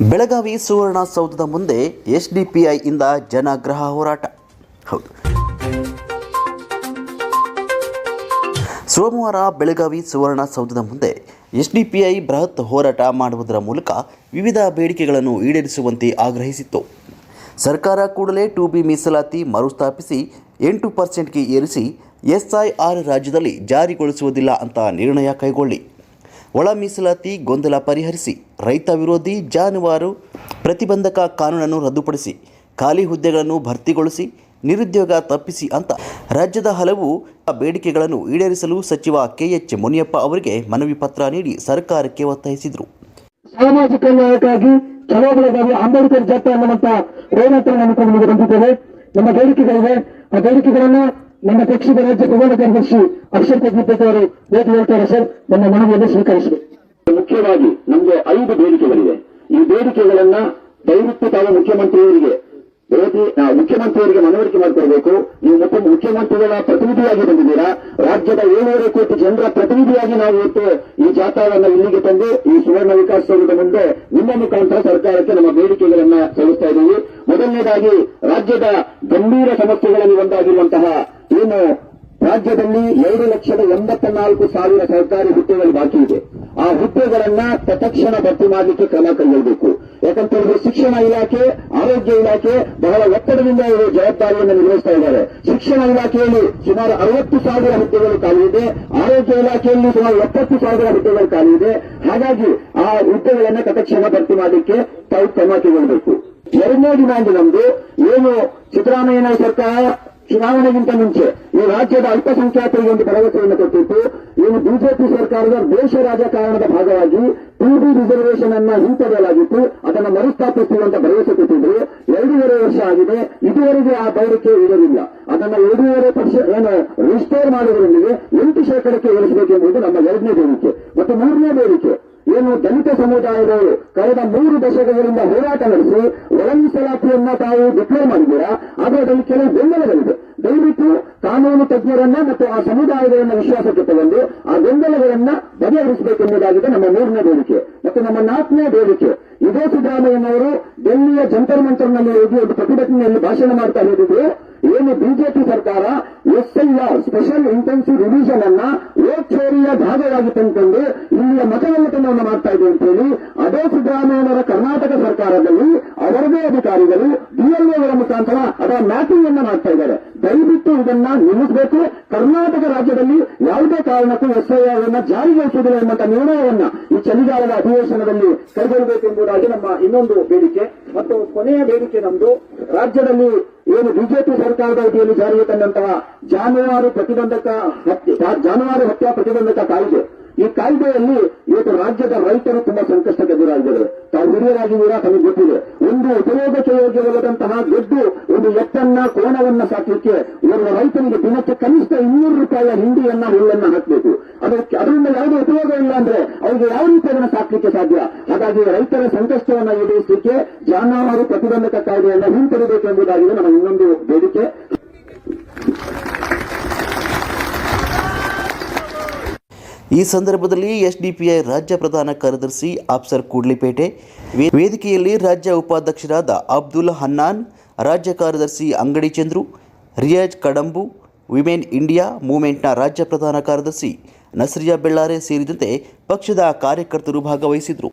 ಬೆಳಗಾವಿ ಸುವರ್ಣ ಸೌಧದ ಮುಂದೆ ಎಸ್ಡಿಪಿಐಯಿಂದ ಜನಾಗ್ರಹ ಹೋರಾಟ. ಹೌದು. ಸೋಮವಾರ ಬೆಳಗಾವಿ ಸುವರ್ಣ ಸೌಧದ ಮುಂದೆ ಎಸ್ಡಿಪಿಐ ಬೃಹತ್ ಹೋರಾಟ ಮಾಡುವುದರ ಮೂಲಕ ವಿವಿಧ ಬೇಡಿಕೆಗಳನ್ನು ಈಡೇರಿಸುವಂತೆ ಆಗ್ರಹಿಸಿತ್ತು. ಸರ್ಕಾರ ಕೂಡಲೇ ಟು ಬಿ ಮೀಸಲಾತಿ ಮರುಸ್ಥಾಪಿಸಿ ಎಂಟು ಪರ್ಸೆಂಟ್ಗೆ ಏರಿಸಿ ಎಸ್ಐಆರ್ ರಾಜ್ಯದಲ್ಲಿ ಜಾರಿಗೊಳಿಸುವುದಿಲ್ಲ ಅಂತ ನಿರ್ಣಯ ಕೈಗೊಳ್ಳಿ. ಒಳ ಮೀಸಲಾತಿ ಗೊಂದಲ ಪರಿಹರಿಸಿ ರೈತ ವಿರೋಧಿ ಜಾನುವಾರು ಪ್ರತಿಬಂಧಕ ಕಾನೂನನ್ನು ರದ್ದುಪಡಿಸಿ, ಖಾಲಿ ಹುದ್ದೆಗಳನ್ನು ಭರ್ತಿಗೊಳಿಸಿ, ನಿರುದ್ಯೋಗ ತಪ್ಪಿಸಿ ಅಂತ ರಾಜ್ಯದ ಹಲವು ಬೇಡಿಕೆಗಳನ್ನು ಈಡೇರಿಸಲು ಸಚಿವ ಕೆಎಚ್ ಮುನಿಯಪ್ಪ ಅವರಿಗೆ ಮನವಿ ಪತ್ರ ನೀಡಿ ಸರ್ಕಾರಕ್ಕೆ ಒತ್ತಾಯಿಸಿದರು. ಸಾಮಾಜಿಕ ನ್ಯಾಯಕ್ಕಾಗಿ ಚಳವಳಿಗಾಗಿ ಅಂಬೇಡ್ಕರ್ ಜಾತ್ರೆ ಅನ್ನುವಂತಹ ನಿಮಗೆ ಬಂದಿದ್ದೇವೆ ನಮ್ಮ ಬೇಡಿಕೆಗಳಿವೆ. ಆ ಬೇಡಿಕೆಗಳನ್ನ ನಮ್ಮ ಪಕ್ಷದ ರಾಜ್ಯ ಪ್ರಧಾನ ಕಾರ್ಯದರ್ಶಿ ಅಕ್ಷರ್ ಅವರು ಭೇಟಿ ಹೇಳ್ತಾರೆ, ಸರ್ ನಮ್ಮ ಮನವಿಯನ್ನು ಸ್ವೀಕರಿಸಬೇಕು ಮುಖ್ಯವಾಗಿ ನಮಗೆ ಐದು ಬೇಡಿಕೆಗಳಿವೆ. ಈ ಬೇಡಿಕೆಗಳನ್ನ ದಯವಿಟ್ಟು ತಾವು ಮುಖ್ಯಮಂತ್ರಿಯವರಿಗೆ ಭೇಟಿ ಮುಖ್ಯಮಂತ್ರಿಯವರಿಗೆ ಮನವರಿಕೆ ಮಾಡಿಕೊಡಬೇಕು. ನೀವು ಮತ್ತೆ ಮುಖ್ಯಮಂತ್ರಿಗಳ ಪ್ರತಿನಿಧಿಯಾಗಿ ಬಂದಿದ್ದೀರಾ? ರಾಜ್ಯದ ಏಳೂವರೆ ಕೋಟಿ ಜನರ ಪ್ರತಿನಿಧಿಯಾಗಿ ನಾವು ಇವತ್ತು ಈ ಜಾಥಾವನ್ನು ಇಲ್ಲಿಗೆ ತಂದು, ಈ ಸುವರ್ಣ ವಿಕಾಸಸೌಧದ ಮುಂದೆ ನಿಮ್ಮ ಮುಖಾಂತರ ಸರ್ಕಾರಕ್ಕೆ ನಮ್ಮ ಬೇಡಿಕೆಗಳನ್ನ ಸಲ್ಲಿಸ್ತಾ ಇದ್ದೀವಿ. ಮೊದಲನೇದಾಗಿ, ರಾಜ್ಯದ ಗಂಭೀರ ಸಮಸ್ಯೆಗಳಲ್ಲಿ ಒಂದಾಗಿರುವಂತಹ ಏನು ರಾಜ್ಯದಲ್ಲಿ ಎರಡು ಲಕ್ಷದ ಎಂಬತ್ತ ನಾಲ್ಕು ಸಾವಿರ ಸರ್ಕಾರಿ ಹುದ್ದೆಗಳು ಬಾಕಿ ಇದೆ. ಆ ಹುದ್ದೆಗಳನ್ನ ತತ್ಕ್ಷಣ ಭರ್ತಿ ಮಾಡಲಿಕ್ಕೆ ಕ್ರಮ ಕೈಗೊಳ್ಳಬೇಕು. ಯಾಕಂತ ಹೇಳಿದ್ರೆ ಶಿಕ್ಷಣ ಇಲಾಖೆ, ಆರೋಗ್ಯ ಇಲಾಖೆ ಬಹಳ ಒತ್ತಡದಿಂದ ಇವರು ಜವಾಬ್ದಾರಿಯನ್ನು ನಿರ್ವಹಿಸ್ತಾ ಇದ್ದಾರೆ. ಶಿಕ್ಷಣ ಇಲಾಖೆಯಲ್ಲಿ ಸುಮಾರು ಅರವತ್ತು ಸಾವಿರ ಹುದ್ದೆಗಳು ಖಾಲಿ ಇದೆ. ಆರೋಗ್ಯ ಇಲಾಖೆಯಲ್ಲಿ ಸುಮಾರು ಎಪ್ಪತ್ತು ಸಾವಿರ ಹುದ್ದೆಗಳು ಖಾಲಿ ಇದೆ. ಹಾಗಾಗಿ ಆ ಹುದ್ದೆಗಳನ್ನ ತತ್ಕ್ಷಣ ಭರ್ತಿ ಮಾಡಲಿಕ್ಕೆ ತಾವು ಕ್ರಮ ಕೈಗೊಳ್ಳಬೇಕು. ಎರಡನೇ ಡಿಮ್ಯಾಂಡ್ ನಮ್ದು ಏನು ಸಿದ್ದರಾಮಯ್ಯನ ಸರ್ಕಾರ ಚುನಾವಣೆಗಿಂತ ಮುಂಚೆ ಈ ರಾಜ್ಯದ ಅಲ್ಪಸಂಖ್ಯಾತರಿಗೆ ಒಂದು ಭರವಸೆಯನ್ನು ಕೊಟ್ಟಿತ್ತು. ನೀವು ಬಿಜೆಪಿ ಸರ್ಕಾರದ ದೇಶ ರಾಜಕಾರಣದ ಭಾಗವಾಗಿ ಟಿಬಿ ರಿಸರ್ವೇಷನ್ ಅನ್ನು ಹಿಂಪಡೆಯಲಾಗಿತ್ತು. ಅದನ್ನು ಮರುಸ್ಥಾಪಿಸುವಂತ ಭರವಸೆ ಕೊಟ್ಟಿದ್ರು. ಎರಡೂವರೆ ವರ್ಷ ಆಗಿದೆ. ಇದುವರೆಗೆ ಆ ಬೇಡಿಕೆ ಇರಲಿಲ್ಲ. ಅದನ್ನು ಎರಡೂವರೆ ವರ್ಷ ಏನು ರಿಸ್ಟೋರ್ ಮಾಡುವುದರೊಂದಿಗೆ ಎಂಟು ಶೇಕಡಕ್ಕೆ ಏರಿಸಬೇಕೆಂಬುದು ನಮ್ಮ ಎರಡನೇ ಬೇಡಿಕೆ. ಮತ್ತು ಮೂರನೇ ಬೇಡಿಕೆ, ಏನು, ದಲಿತ ಸಮುದಾಯದವರು ಕಳೆದ ಮೂರು ದಶಕಗಳಿಂದ ಹೋರಾಟ ನಡೆಸಿ ಒಳ ಮೀಸಲಾತಿಯನ್ನ ತಾವು ಡಿಕ್ಲೇರ್ ಮಾಡಿದ್ದೀರಾ? ಆದರೆ ಅದರಲ್ಲಿ ಕೆಲವು ಗೊಂದಲಗಳಿದೆ ದಯವಿಟ್ಟು ಕಾನೂನು ತಜ್ಞರನ್ನ ಮತ್ತು ಆ ಸಮುದಾಯಗಳನ್ನ ವಿಶ್ವಾಸಕ್ಕೆ ತಗೊಂಡು ಆ ಗೊಂದಲಗಳನ್ನ ಬಗೆಹರಿಸಬೇಕೆಂಬುದಾಗಿದೆ ನಮ್ಮ ಮೂರನೇ ಬೇಡಿಕೆ ಮತ್ತು ನಮ್ಮ ನಾಲ್ಕನೇ ಬೇಡಿಕೆ. ಇದೇ ಸಿದ್ದರಾಮಯ್ಯನವರು ಡೆಲ್ಲಿಯ ಜಂತರ್ ಮಂತರ್ನಲ್ಲಿ ಹೋಗಿ ಒಂದು ಪ್ರತಿಭಟನೆಯಲ್ಲಿ ಭಾಷಣ ಮಾಡ್ತಾ ಹೇಳಿದ್ರು ಏನು ಬಿಜೆಪಿ ಸರ್ಕಾರ ಎಸ್ಐಆರ್ ಸ್ಪೆಷಲ್ ಇಂಟೆನ್ಸಿವ್ ರಿವಿಷನ್ ಅನ್ನ ವೋಟ್ ಭಾಗವಾಗಿ ತಂದುಕೊಂಡು ಇಲ್ಲಿಯ ಮತಗಳ್ಳತನವನ್ನು ಮಾಡ್ತಾ ಇದೆ ಅಂತ ಹೇಳಿ, ಅದೇ ಸಿದ್ದರಾಮಯ್ಯನವರ ಕರ್ನಾಟಕ ಸರ್ಕಾರದಲ್ಲಿ ಅವರದೇ ಅಧಿಕಾರಿಗಳು ಡಿಎಲ್ಒಗಳ ಮುಖಾಂತರ ಅಥವಾ ಮ್ಯಾಪಿಂಗ್ ಅನ್ನ ಮಾಡ್ತಾ ಇದ್ದಾರೆ. ದಯವಿಟ್ಟು ಇದನ್ನ ನಿಲ್ಲಿಸಬೇಕು. ಕರ್ನಾಟಕ ರಾಜ್ಯದಲ್ಲಿ ಯಾವುದೇ ಕಾರಣಕ್ಕೂ ಎಸ್ಐಆರ್ ಅನ್ನ ಜಾರಿಗೊಳಿಸುವುದಿಲ್ಲ ಎಂಬಂತ ನಿರ್ಣಯವನ್ನ ಈ ಚಳಿಗಾಲದ ಅಧಿವೇಶನದಲ್ಲಿ ಕೈಗೊಳ್ಳಬೇಕೆಂಬುದಾಗಿ ನಮ್ಮ ಇನ್ನೊಂದು ಬೇಡಿಕೆ. ಮತ್ತು ಕೊನೆಯ ಬೇಡಿಕೆ ನಮ್ದು, ರಾಜ್ಯದಲ್ಲಿ ಏನು ಬಿಜೆಪಿ ಸರ್ಕಾರದ ಅವಧಿಯಲ್ಲಿ ಜಾರಿಗೆ ತಂದಂತಹ ಜಾನುವಾರು ಪ್ರತಿಬಂಧಕ ಜಾನುವಾರು ಹತ್ಯಾ ಪ್ರತಿಬಂಧಕ ಕಾಯ್ದೆ. ಈ ಕಾಯ್ದೆಯಲ್ಲಿ ಇವತ್ತು ರಾಜ್ಯದ ರೈತರು ತುಂಬಾ ಸಂಕಷ್ಟಕ್ಕೆ ಎದುರಾಗಿದ್ದಾರೆ. ತಾವು ಹಿರಿಯರಾಗಿದ್ದೀರಾ ತಮಗೆ ಗೊತ್ತಿದೆ. ಒಂದು ಉಪಯೋಗಕ್ಕೆ ಯೋಗ್ಯವಲ್ಲದಂತಹ ಗೆದ್ದು ಒಂದು ಎತ್ತನ್ನ ಕೋಣವನ್ನ ಸಾಕಲಿಕ್ಕೆ ಅವರ ರೈತನಿಗೆ ದಿನಕ್ಕೆ ಕನಿಷ್ಠ ಇನ್ನೂರು ರೂಪಾಯಿಯ ಹಿಂಡಿಯನ್ನ, ಹುಲ್ಲನ್ನ ಹಾಕಬೇಕು. ಅದಕ್ಕೆ ಅದರಿಂದ ಯಾವುದೇ ಉಪಯೋಗ ಇಲ್ಲ ಅಂದ್ರೆ ಅವರಿಗೆ ಯಾವ ರೀತಿ ಅದನ್ನು ಸಾಕಲಿಕ್ಕೆ ಸಾಧ್ಯ? ಹಾಗಾಗಿ ರೈತರ ಸಂಕಷ್ಟವನ್ನ ಎದುರಿಸಲಿಕ್ಕೆ ಜಾನುವಾರು ಪ್ರತಿಬಂಧಕ ಕಾಯ್ದೆಯನ್ನು ಹಿಂಪಡೆಯಬೇಕೆಂಬುದಾಗಿದೆ ನಮ್ಮ ಇನ್ನೊಂದು ಬೇಡಿಕೆ. ಈ ಸಂದರ್ಭದಲ್ಲಿ ಎಸ್ಡಿಪಿಐ ರಾಜ್ಯ ಪ್ರಧಾನ ಕಾರ್ಯದರ್ಶಿ ಆಪ್ಸರ್ ಕೂಡ್ಲಿಪೇಟೆ ವೇದಿಕೆಯಲ್ಲಿ ರಾಜ್ಯ ಉಪಾಧ್ಯಕ್ಷರಾದ ಅಬ್ದುಲ್ ಹನ್ನಾನ್, ರಾಜ್ಯ ಕಾರ್ಯದರ್ಶಿ ಅಂಗಡಿ ಚಂದ್ರು, ರಿಯಾಜ್ ಕಡಂಬು, ವಿಮೆನ್ ಇಂಡಿಯಾ ಮೂವ್ಮೆಂಟ್ನ ರಾಜ್ಯ ಪ್ರಧಾನ ಕಾರ್ಯದರ್ಶಿ ನಸ್ರಿಯಾ ಬೆಳ್ಳಾರೆ ಸೇರಿದಂತೆ ಪಕ್ಷದ ಕಾರ್ಯಕರ್ತರು ಭಾಗವಹಿಸಿದರು